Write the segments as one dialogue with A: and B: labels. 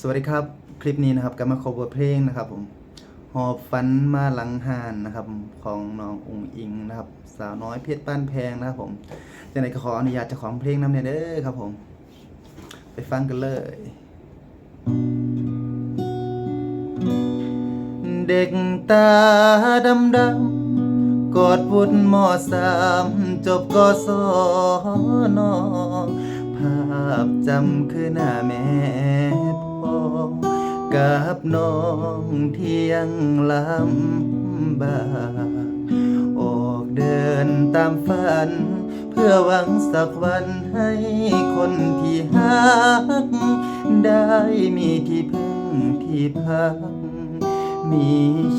A: สวัสดีครับ คลิปนี้นะครับก็มาขอบเพลงนะครับผมหอบฝันมาหลังหานนะครับของน้องอุงอิงนะครับ สาวน้อยเพชรป้านแพงนะครับผมจากไหนก็ขออนุญาตจ้าของเพลงนำเนี่ยเด้อครับผม ไปฟังกันเลย เด็กตาดำดำกอดวุฒมอสามจบกศนภาพจำคือหน้าแม่ พ่อกับน้องเที่ยังลำบากออกเดินตามฝัน เพื่อหวังสักวันให้คนที่ฮัก ได้มีที่พึ่งที่พัก มี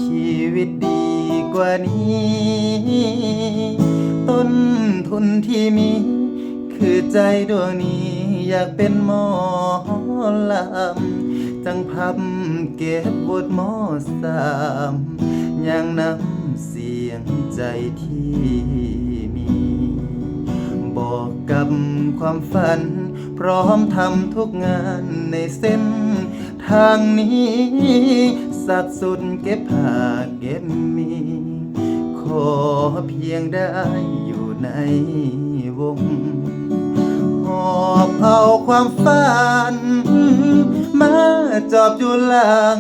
A: ชีวิตดีกว่านี้ ต้นทุนที่มี คือใจดวงนี้อยากเป็นหมอลำ จังพับเก็บบทหมอสามยังนำเสียงใจที่มี บอกกับความฝัน พร้อมทำทุกงานในเส้นทางนี้ สักสุดเก็บผ้าเก็บมี ขอเพียงได้อยู่ในวง หอบเอาความฝัน มาจอบอยู่หลัง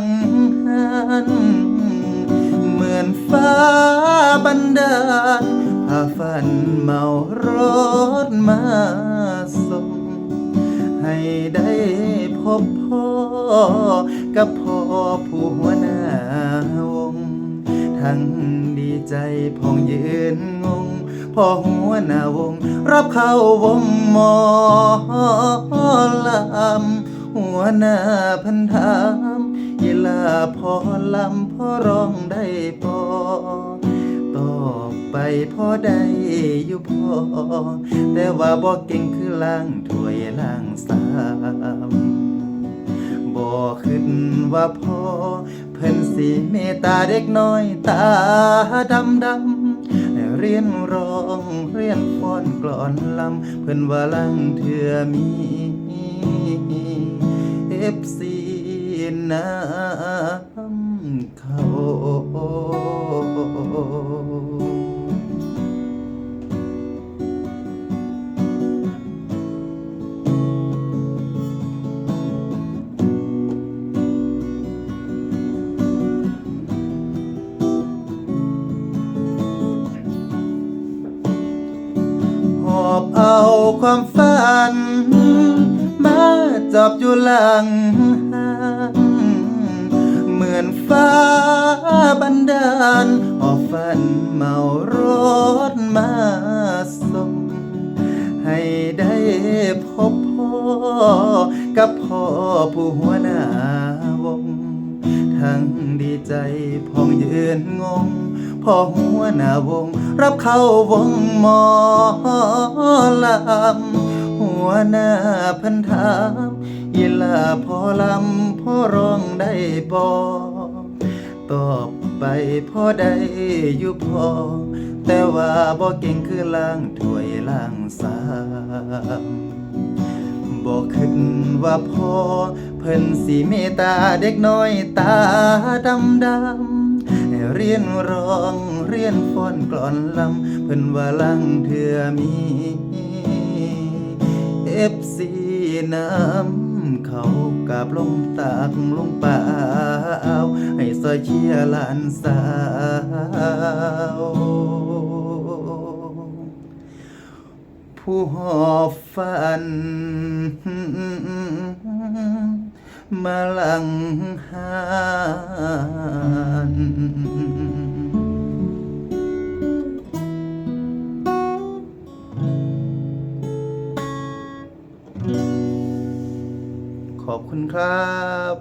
A: หันเหมือนฟ้าบันดาลพาฝันเมารถมาส่ง ให้ได้พบพ่อ กับพ่อผู้หัวหน้าวง ทั้งดีใจพองยืนงงพ่อหัวหน้าวง รับเข้าวงหมอลำ หัวหน้าพันธามยีลาพอลำพ่อร้องได้พอต่อไปพ่อได้อยู่พอ แต่ว่าบ่เก่งคือล้างถวยล้างสามบ่ขึ้นว่าพ่อเพิ่นสิเมตตาเด็กน้อยตาดำดำเรียนร้องเรียนฟ้อนกลอนลำ เพิ่นว่าลังเถื่อมี ฟซีน้ำเขาหอบเอาความฝัน จับอยู่หลังหันเหมือนฟ้าบันดาลหอบฝันเมารถมาส่งให้ได้พบพ่อ กับพ่อผู้หัวหน้าวง ทั้งดีใจพองยืนงงพ่อหัวหน้าวง รับเข้าวงหมอลำ วหน้าพันธามยีลาพ่อลำพ่อร้องได้บอตอบไปพ่อได้อยู่พอ แต่ว่าบ่เก่งคือล้างถ้วยล้างสามบอกขึ้นว่าพ่อเพิ่นสิเมตตาเด็กน้อยตาดำดำเรียนร้องเรียนฟ้อนกลอนลำ เพิ่นว่าลังเถื่อมี น้ำเขากับลงตากลงป่าวให้ซอยเชียลานสาวผู้หอบฝัน มาลังหาน ขอบคุณครับ